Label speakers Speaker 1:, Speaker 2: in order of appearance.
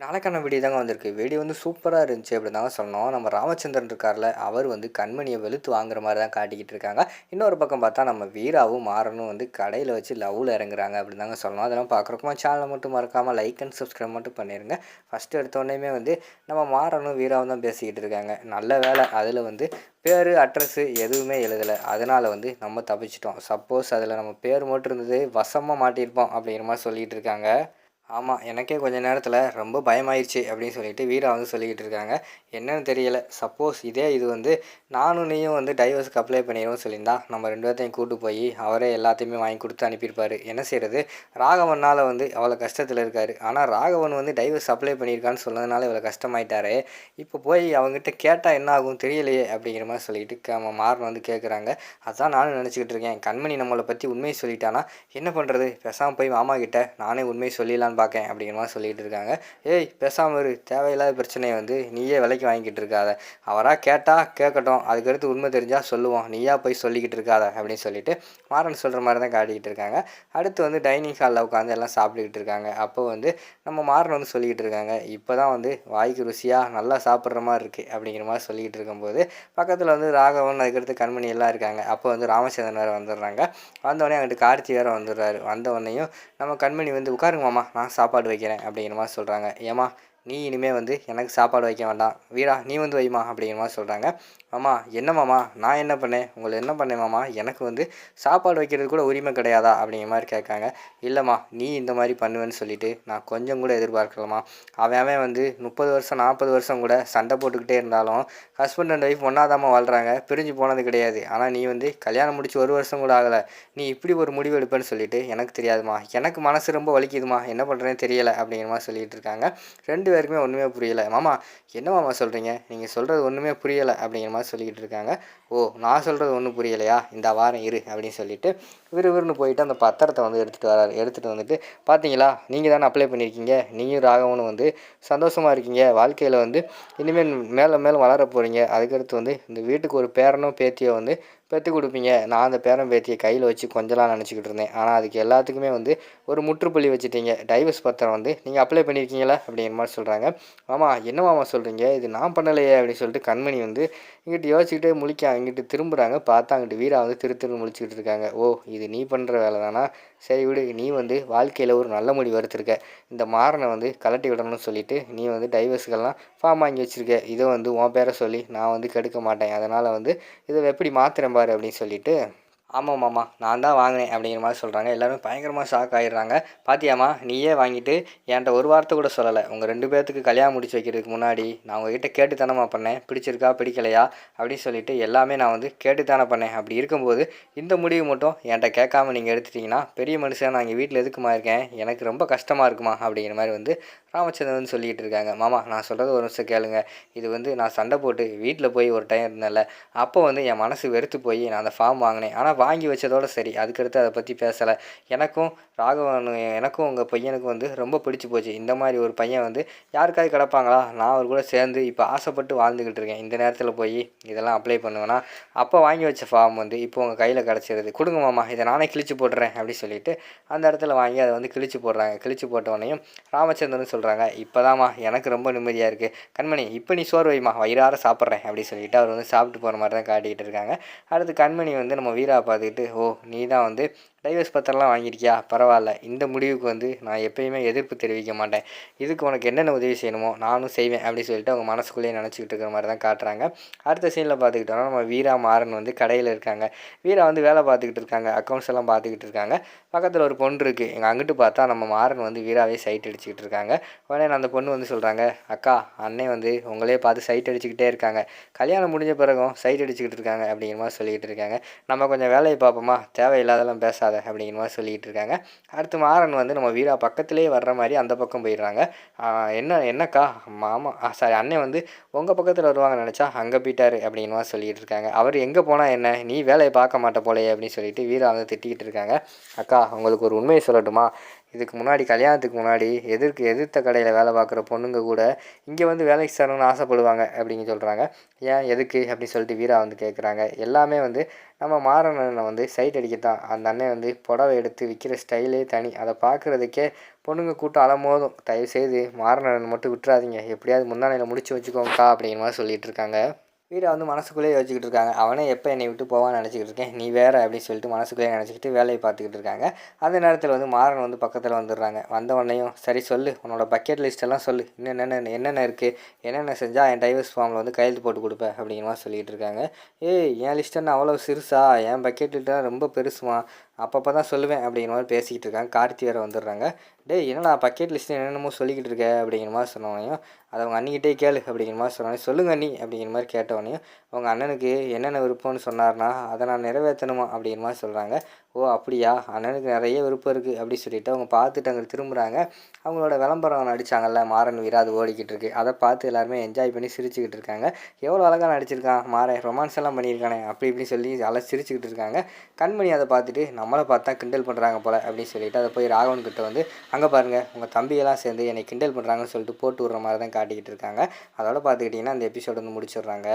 Speaker 1: நாளைக்கான வீடியோ தாங்க வந்திருக்கு. வீடியோ வந்து சூப்பராக இருந்துச்சு அப்படின்னு தாங்க சொன்னோம் நம்ம ராமச்சந்திரன் இருக்கார்ல அவர் வந்து கண்மணியை வெளுத்து வாங்குற மாதிரி தான் காட்டிக்கிட்டு இருக்காங்க. இன்னொரு பக்கம் பார்த்தா நம்ம வீராவும் மாறனும் வந்து கடையில் வச்சு லவ்வில் இறங்குறாங்க அப்படின்னு தாங்க சொல்லணும். அதெல்லாம் பார்க்குறக்குமா சேனலை மட்டும் மறக்காமல் லைக் அண்ட் சப்ஸ்கிரைப் மட்டும் பண்ணிடுங்க ஃபஸ்ட்டு எடுத்தோடனே வந்து நம்ம மாறனும் வீராவும் தான் பேசிக்கிட்டு இருக்காங்க. நல்ல வேலை. அதில் வந்து பேர் அட்ரஸ்ஸு எதுவுமே எழுதலை. அதனால் வந்து நம்ம தப்பிச்சிட்டோம். சப்போஸ் அதில் நம்ம பேர் மட்டும் இருந்தது வசமாக மாட்டியிருப்போம் அப்படிங்கிற மாதிரி சொல்லிகிட்டு இருக்காங்க. ஆமாம் எனக்கே கொஞ்ச நேரத்தில் ரொம்ப பயமாயிருச்சு அப்படின்னு சொல்லிட்டு வீரா வந்து சொல்லிக்கிட்டு இருக்காங்க. என்னன்னு தெரியல. சப்போஸ் இதே இது வந்து நானும் நீயும் வந்து டைவர்ஸ்க்கு அப்ளை பண்ணிடுவோம் சொல்லியிருந்தா நம்ம ரெண்டு பேர்த்தையும் கூட்டு போய் அவரே எல்லாத்தையுமே வாங்கி கொடுத்து அனுப்பியிருப்பார். என்ன செய்கிறது ராகவனால் வந்து அவ்வளோ கஷ்டத்தில் இருக்கார். ஆனால் ராகவன் வந்து டைவர்ஸ் அப்ளை பண்ணியிருக்கான்னு சொன்னதுனால இவ்வளோ கஷ்டமாயிட்டாரு. இப்போ போய் அவங்ககிட்ட கேட்டால் என்ன ஆகும் தெரியலையே அப்படிங்கிற மாதிரி சொல்லிட்டு க மாறன் வந்து கேட்குறாங்க அதான் நானும் நினச்சிக்கிட்டு இருக்கேன். கண்மணி நம்மளை பற்றி உண்மையை சொல்லிட்டானா? என்ன பண்ணுறது பேசாமல் போய் மாமா கிட்ட நானே உண்மையை சொல்லிடலான்னு பார்க்கேன் அப்படிங்கிற மாதிரி சொல்லிகிட்டு இருக்காங்க. ஏய் பேசாமல் இரு. தேவையில்லாத பிரச்சனையை வந்து நீயே விலைக்கு வாங்கிக்கிட்டு இருக்காத. அவராக கேட்டால் கேட்கட்டும். அதுக்கடுத்து உண்மை தெரிஞ்சால் சொல்லுவோம். நீயா போய் சொல்லிக்கிட்டு இருக்காத அப்படின்னு சொல்லிட்டு மாறன் சொல்கிற மாதிரி தான் காட்டிக்கிட்டு இருக்காங்க. அடுத்து வந்து டைனிங் ஹாலில் உட்காந்து எல்லாம் சாப்பிட்டுக்கிட்டு இருக்காங்க. அப்போ வந்து நம்ம மாறன் வந்து சொல்லிக்கிட்டு இருக்காங்க. இப்போ தான் வந்து வாய்க்கு ருசியாக நல்லா சாப்பிட்ற மாதிரி இருக்குது அப்படிங்கிற மாதிரி சொல்லிக்கிட்டு இருக்கும்போது பக்கத்தில் வந்து ராகவன் அதுக்கடுத்து கண்மணி எல்லாம் இருக்காங்க. அப்போ வந்து ராமச்சந்திரன் வேறு வந்துடுறாங்க. வந்தோடனே அங்கிட்டு கார்த்தி வேறு வந்துடுறாரு. வந்த நம்ம கண்மணி வந்து உட்காருங்க மாமா. நான் சாப்பாடு வைக்கிறேன் அப்படிங்கிற மாதிரி சொல்கிறாங்க ஏமா நீ இனிமேல் வந்து எனக்கு சாப்பாடு வைக்க வேண்டாம். வீரா நீ வந்து வைமா அப்படிங்கிற மாதிரி சொல்கிறாங்க மாமா என்ன மாமா? நான் என்ன பண்ணேன்? உங்களை என்ன பண்ணேன் மாமா? எனக்கு வந்து சாப்பாடு வைக்கிறது கூட உரிமை கிடையாதா? அப்படிங்கிற மாதிரி கேட்காங்க. இல்லைம்மா நீ இந்த மாதிரி பண்ணுவேன்னு சொல்லிட்டு நான் கொஞ்சம் கூட எதிர்பார்க்கலாமா அவன் வந்து முப்பது வருஷம் நாற்பது வருஷம் கூட சண்டை போட்டுக்கிட்டே இருந்தாலும் ஹஸ்பண்ட் அண்ட் ஒய்ஃப் ஒன்றாதாம்மா வாழ்கிறாங்க பிரிஞ்சு போனது கிடையாது. ஆனால் நீ வந்து கல்யாணம் முடிச்சு ஒரு வருஷம் கூட ஆகலை. நீ இப்படி ஒரு முடிவு எடுப்பேன்னு சொல்லிட்டு எனக்கு தெரியாதுமா எனக்கு மனசு ரொம்ப வலிக்குதுமா என்ன பண்ணுறேன்னு தெரியலை அப்படிங்கிற மாதிரி சொல்லிட்டு இருக்காங்க. ரெண்டு வரைக்குமே ஒன்றுமே புரியலை. மாமா என்ன மாமா சொல்கிறீங்க நீங்கள் சொல்கிறது ஒன்றுமே புரியலை அப்படிங்கிற மாதிரி சொல்லிக்கிட்டு இருக்காங்க. ஓ நான் சொல்கிறது ஒன்றும் புரியலையா? இந்த வாரம் இரு அப்படின்னு சொல்லிட்டு விறுவிறுன்னு போயிட்டு அந்த பத்திரத்தை வந்து எடுத்துகிட்டு வராரு. எடுத்துகிட்டு வந்துட்டு பார்த்தீங்களா நீங்கள் தானே அப்ளை பண்ணியிருக்கீங்க? நீயும் ராகவனும் வந்து சந்தோஷமாக இருக்கீங்க. வாழ்க்கையில் வந்து இனிமேல் மேலே மேலே வளர போகிறீங்க அதுக்கடுத்து வந்து இந்த வீட்டுக்கு ஒரு பேரனோ பேத்தியோ வந்து பெற்று கொடுப்பீங்க. நான் அந்த பேரன் பேத்தியை கையில் வச்சு கொஞ்சலாம் நினச்சிக்கிட்டு இருந்தேன். ஆனால் அதுக்கு எல்லாத்துக்குமே வந்து ஒரு முற்றுப்புள்ளி வச்சுட்டீங்க. டைவர்ஸ் பத்திரம் வந்து நீங்கள் அப்ளை பண்ணியிருக்கீங்களா அப்படிங்கிற மாதிரி சொல்கிறாங்க மாமா என்ன மாமா சொல்கிறீங்க இது நான் பண்ணலையே அப்படின்னு சொல்லிட்டு கண்மணி வந்து இங்கிட்டு யோசிச்சுக்கிட்டே முழிக்க இங்கிட்டு திரும்புகிறாங்க பார்த்தா அங்கிட்டு வீரா வந்து திரு திரு முழிச்சிக்கிட்டு இருக்காங்க. ஓ இது நீ பண்ணுற வேலை தானா? சரி விடு நீ வந்து வாழ்க்கையில் ஒரு நல்ல முடிவு எடுத்திருக்க. இந்த மாறனை வந்து கலட்டி விடணும்னு சொல்லிட்டு நீ வந்து டைவர்ஸுக்கெல்லாம் ஃபார்ம் வாங்கி வச்சுருக்க. இதை வந்து உன் பேரை சொல்லி நான் வந்து கெடுக்க மாட்டேன். அதனால் வந்து இதை எப்படி மாத்திரம் பாரு அப்படின்னு சொல்லிட்டு ஆமாம் மாமா நான் தான் வாங்கினேன் அப்படிங்கிற மாதிரி சொல்கிறாங்க எல்லாருமே பயங்கரமாக ஷாக் ஆகிடுறாங்க பாத்தியாமா நீயே வாங்கிட்டு என்கிட்ட ஒரு வார்த்தை கூட சொல்லலை. உங்கள் ரெண்டு பேர்த்துக்கு கல்யாணம் முடிச்சு வைக்கிறதுக்கு முன்னாடி நான் உங்ககிட்ட கேட்டுத்தானமா பண்ணேன். பிடிச்சிருக்கா பிடிக்கலையா? அப்படின்னு சொல்லிட்டு எல்லாமே நான் வந்து கேட்டுத்தானே பண்ணேன். அப்படி இருக்கும்போது இந்த முடிவு மட்டும் என்கிட்ட கேட்காம நீங்கள் எடுத்துட்டிங்கன்னா பெரிய மனுஷன் நான் இங்கே வீட்டில் எதுக்குமா இருக்கேன்? எனக்கு ரொம்ப கஷ்டமாக இருக்குமா? அப்படிங்கிற மாதிரி வந்து ராமச்சந்திரன் சொல்லிகிட்டு இருக்காங்க. மாமா நான் சொல்கிறது ஒரு நிமிஷம் கேளுங்க. இது வந்து நான் சண்டை போட்டு வீட்டில் போய் ஒரு டைம் இருந்தேன்ல. அப்போ வந்து என் மனசு வெறுத்து போய் நான் அந்த ஃபார்ம் வாங்கினேன். ஆனால் வாங்கி வச்சதோடு சரி. அதுக்கடுத்து அதை பற்றி பேசலை. எனக்கும் ராகவன் எனக்கும் உங்கள் பையனுக்கும் வந்து ரொம்ப பிடிச்சி போச்சு. இந்த மாதிரி ஒரு பையன் வந்து யாருக்காவது கிடப்பாங்களா? நான் அவர் கூட சேர்ந்து இப்போ ஆசைப்பட்டு வாழ்ந்துக்கிட்டு இருக்கேன். இந்த நேரத்தில் போய் இதெல்லாம் அப்ளை பண்ணுவேன்னா அப்போ வாங்கி வச்ச ஃபார்ம் வந்து இப்போ உங்கள் கையில் கிடச்சிருது. கொடுங்க மாமா இதை நானே கிழிச்சு போட்டுறேன் அப்படின்னு சொல்லிட்டு அந்த இடத்துல வாங்கி அதை வந்து கிழிச்சு போடுறாங்க. கிழிச்சு போட்ட ராமச்சந்திரன் சொல்கிறாங்க இப்போதாம்மா எனக்கு ரொம்ப நிம்மதியாக இருக்குது கண்மணி இப்போ நீ சோறு வைமா வயிறார சாப்பிட்றேன் அப்படி சொல்லிட்டு அவர் வந்து சாப்பிட்டு போகிற மாதிரி தான் காட்டிக்கிட்டு இருக்காங்க. அடுத்து கண்மணி வந்து நம்ம வீரா பார்த்துக்கிட்டு ஓ நீ தான் வந்து டைவர்ஸ் பத்திரம்லாம் வாங்கியிருக்கியா பரவாயில்ல. இந்த முடிவுக்கு வந்து நான் எப்பயுமே எதிர்ப்பு தெரிவிக்க மாட்டேன். இதுக்கு உனக்கு என்னென்ன உதவி செய்யணுமோ நானும் செய்வேன் அப்படின்னு சொல்லிட்டு அவங்க மனசுக்குள்ளேயே நினச்சிக்கிட்டு இருக்கிற மாதிரி தான் காட்டுறாங்க. அடுத்த சீனில் பார்த்துக்கிட்டோம்னா நம்ம வீரா மாறன் வந்து கடையில் இருக்காங்க. வீரா வந்து வேலை பார்த்துக்கிட்டு இருக்காங்க. அக்கௌண்ட்ஸ் எல்லாம் பார்த்துக்கிட்டு இருக்காங்க. பக்கத்தில் ஒரு பொண்ணு இருக்குது எங்கள் அங்கிட்டு பார்த்தா நம்ம மாறன் வந்து வீராவே சைட் அடிச்சுக்கிட்டு இருக்காங்க. உடனே அந்த பொண்ணு வந்து சொல்கிறாங்க அக்கா அண்ணே வந்து உங்களே பார்த்து சைட் அடிச்சுக்கிட்டே இருக்காங்க. கல்யாணம் முடிஞ்ச பிறகும் சைட் அடிச்சுக்கிட்டு இருக்காங்க. அப்படிங்கிற மாதிரி சொல்லிக்கிட்டு இருக்காங்க. நம்ம கொஞ்சம் வேலையை பார்ப்போமா? தேவையில்லாதெல்லாம் பேசாத. அப்படிங்கிற மாதிரி சொல்லிகிட்டு இருக்காங்க. அடுத்து மாறன் வந்து நம்ம வீரா பக்கத்துலேயே வர்ற மாதிரி அந்த பக்கம் போயிடுறாங்க. என்ன என்னக்கா? மாமா சாரி அண்ணன் வந்து உங்கள் பக்கத்தில் வருவாங்க நினச்சா அங்கே போயிட்டாரு அப்படிங்கிற மாதிரி சொல்லிகிட்டு இருக்காங்க. அவர் எங்கே போனால் என்ன? நீ வேலையை பார்க்க மாட்ட போலையே அப்படின்னு சொல்லிட்டு வீரா வந்து திட்டிக்கிட்டு இருக்காங்க. அக்கா உங்களுக்கு ஒரு உண்மையை சொல்லட்டுமா? இதுக்கு முன்னாடி கல்யாணத்துக்கு முன்னாடி எதிர்க்கு எதிர்த்த கடையில் வேலை பார்க்குற பொண்ணுங்க கூட இங்கே வந்து வேலைக்கு சேரணும்னு ஆசைப்படுவாங்க அப்படின்னு சொல்கிறாங்க ஏன் எதுக்கு அப்படின்னு சொல்லிட்டு வீரா வந்து கேட்குறாங்க எல்லாமே வந்து நம்ம மாறனனை வந்து சைட் அடிக்கத்தான். அந்த அண்ணன் வந்து புடவை எடுத்து விற்கிற ஸ்டைலே தனி. அதை பார்க்குறதுக்கே பொண்ணுங்க கூட்டம் அலமோதும் தயவுசெய்து மாறனன் மட்டும் விட்டுறாதீங்க. எப்படியாவது முந்தானையில் முடிச்சு வச்சுக்கோங்கக்கா அப்படிங்கிற மாதிரி சொல்லிகிட்டு இருக்காங்க. வீரா வந்து மனசுக்குள்ளேயே யோசிச்சுக்கிட்டு இருக்காங்க. அவனே எப்போ என்னை விட்டு போவான்னு நினச்சிக்கிட்டு இருக்கேன். நீ வேற அப்படின்னு சொல்லிட்டு மனசுக்குள்ளேயே நினச்சிக்கிட்டு வேலையை பார்த்துக்கிட்டு இருக்காங்க. அந்த நேரத்தில் வந்து மாறன் வந்து பக்கத்தில் வந்துடுறாங்க. வந்த உடனேயும் சரி சொல்லு உன்னோட பக்கெட் லிஸ்ட்டெல்லாம் சொல்லு. இன்னும் என்னென்ன என்னென்ன இருக்குது என்னென்ன செஞ்சால் என் டைவர்ஸ் ஃபார்மில் வந்து கையெழுத்து போட்டு கொடுப்பேன் அப்படிங்கிற மாதிரி இருக்காங்க. ஏய் என் லிஸ்ட் அவ்வளோ சிறுசா? என் பக்கெட் லிஸ்ட்டாக ரொம்ப பெருசுமா? அப்பப்போ தான் சொல்லுவேன் அப்படிங்கிற மாதிரி பேசிக்கிட்டு இருக்காங்க. கார்த்தி வேறு வந்துடுறாங்க. டேய் என்னடா பக்கெட் லிஸ்ட் என்னென்னமோ சொல்லிக்கிட்டு இருக்க? அப்படிங்கிற மாதிரி சொன்னோடனையும் அதை அவங்க அண்ணிக்கிட்டே கேளு அப்படிங்கிற மாதிரி சொன்னோடனே சொல்லுங்க அண்ணி அப்படிங்கிற மாதிரி கேட்டவொன்னையும் அவங்க அண்ணனுக்கு என்னென்ன விருப்பம்னு சொன்னார்னா அதை நான் நிறைவேற்றணுமா? அப்படிங்கிற மாதிரி சொல்கிறாங்க ஓ அப்படியா? அண்ணனுக்கு நிறைய விருப்பம் இருக்குது அப்படி சொல்லிட்டு அவங்க பார்த்துட்டு அங்கே திரும்புகிறாங்க அவங்களோட விளம்பரம் நடித்தாங்கல்ல மாறன் வீரா அது ஓடிக்கிட்டு இருக்கு. அதை பார்த்து எல்லாருமே என்ஜாய் பண்ணி சிரிச்சுக்கிட்டு இருக்காங்க. எவ்வளோ அழகாக நடிச்சிருக்கான் மாறன் ரொமான்ஸ் எல்லாம் பண்ணியிருக்கானே அப்படி இப்படி சொல்லி அதெல்லாம் சிரிச்சுக்கிட்டு இருக்காங்க. கண்மணி அதை பார்த்துட்டு நம்மளை பார்த்தா கிண்டல் பண்ணுறாங்க போல் அப்படின்னு சொல்லிட்டு அதை போய் ராகவன் கிட்ட வந்து அங்கே பாருங்கள் உங்கள் தம்பியெல்லாம் சேர்ந்து என்னை கிண்டல் பண்ணுறாங்கன்னு சொல்லிட்டு போட்டு விட்ற மாதிரி தான் காட்டிக்கிட்டு இருக்காங்க. அதோட பார்த்துக்கிட்டிங்கன்னா அந்த எபிசோடு வந்து முடிச்சிடுறாங்க.